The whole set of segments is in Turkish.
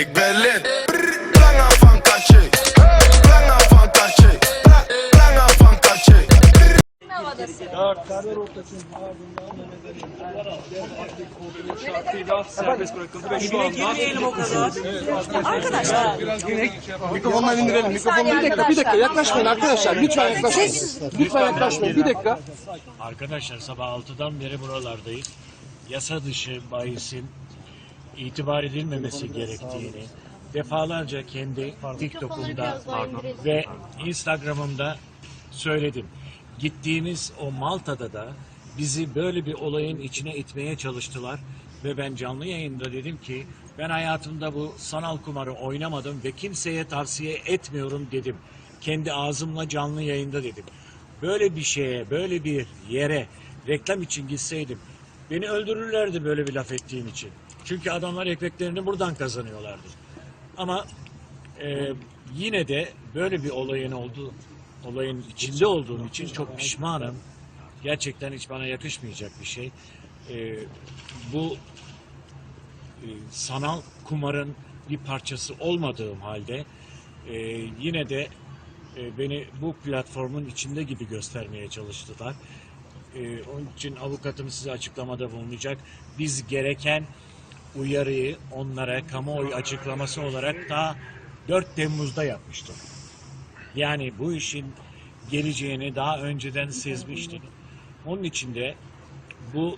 Ik ben lid. Langer van katje. Langer van katje. Langer van katje. Serdar Ortaç'ın ardından Mehmet Ali Erbil şartıyla serbest bırakıldı ve şu anda girmeyelim o kadar. arkadaşlar Mikrofonları indirelim. Mikrofonu bir dakika, bir dakika yaklaşmayın arkadaşlar. Lütfen yaklaşmayın. Lütfen yaklaşmayın. Bir dakika. Arkadaşlar sabah 6'dan beri buralardayız. Yasa dışı bahisin itibar edilmemesi gerektiğini defalarca kendi TikTok'umda ve Instagram'ımda söyledim. Gittiğimiz o Malta'da da bizi böyle bir olayın içine itmeye çalıştılar ve ben canlı yayında dedim ki ben hayatımda bu sanal kumarı oynamadım ve kimseye tavsiye etmiyorum dedim. Kendi ağzımla canlı yayında dedim. Böyle bir şeye, böyle bir yere reklam için gitseydim beni öldürürlerdi böyle bir laf ettiğim için. Çünkü adamlar ekmeklerini buradan kazanıyorlardı. Ama e, yine de böyle bir olayın olduğu olayın içinde olduğum için çok pişmanım. Gerçekten hiç bana yakışmayacak bir şey. E, bu e, sanal kumarın bir parçası olmadığım halde e, yine de e, beni bu platformun içinde gibi göstermeye çalıştılar. E, onun için avukatım size açıklamada bulunacak. Biz gereken uyarıyı onlara kamuoyu açıklaması olarak daha 4 Temmuz'da yapmıştık. Yani bu işin geleceğini daha önceden sezmiştik. Onun için de bu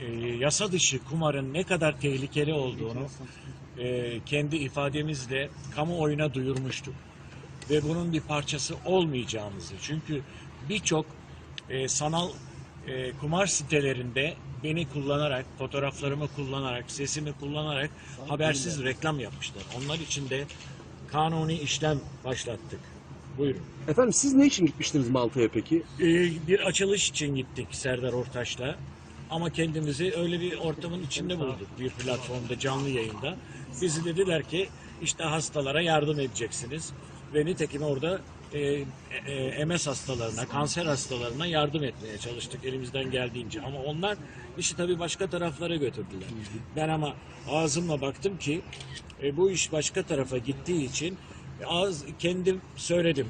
e, yasa dışı kumarın ne kadar tehlikeli olduğunu e, kendi ifademizle kamuoyuna duyurmuştuk. Ve bunun bir parçası olmayacağımızı. Çünkü birçok e, sanal e, kumar sitelerinde beni kullanarak, fotoğraflarımı kullanarak, sesimi kullanarak habersiz reklam yapmışlar. Onlar için de kanuni işlem başlattık. Buyurun. Efendim siz ne için gitmiştiniz Malta'ya peki? Ee, bir açılış için gittik Serdar Ortaç'la. Ama kendimizi öyle bir ortamın içinde bulduk. Bir platformda canlı yayında. Bizi dediler ki işte hastalara yardım edeceksiniz. Ve nitekim orada e, e, MS hastalarına, kanser hastalarına yardım etmeye çalıştık elimizden geldiğince. Ama onlar işi tabii başka taraflara götürdüler. Ben ama ağzımla baktım ki e, bu iş başka tarafa gittiği için ağız kendim söyledim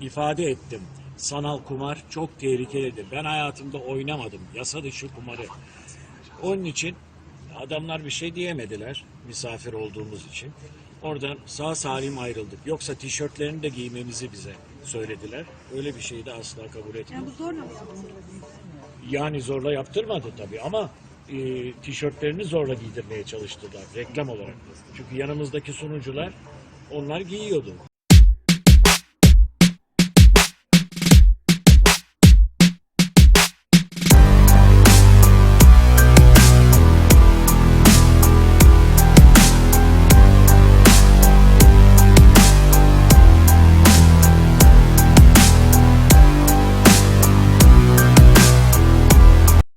ifade ettim. Sanal kumar çok tehlikelidir. Ben hayatımda oynamadım. Yasa dışı kumarı. Onun için adamlar bir şey diyemediler misafir olduğumuz için. Oradan sağ salim ayrıldık. Yoksa tişörtlerini de giymemizi bize söylediler. Öyle bir şeyi de asla kabul etmedim. Bu zorla mı yaptınız? Yani zorla yaptırmadı tabii ama e, tişörtlerini zorla giydirmeye çalıştılar reklam olarak. Çünkü yanımızdaki sunucular onlar giyiyordu.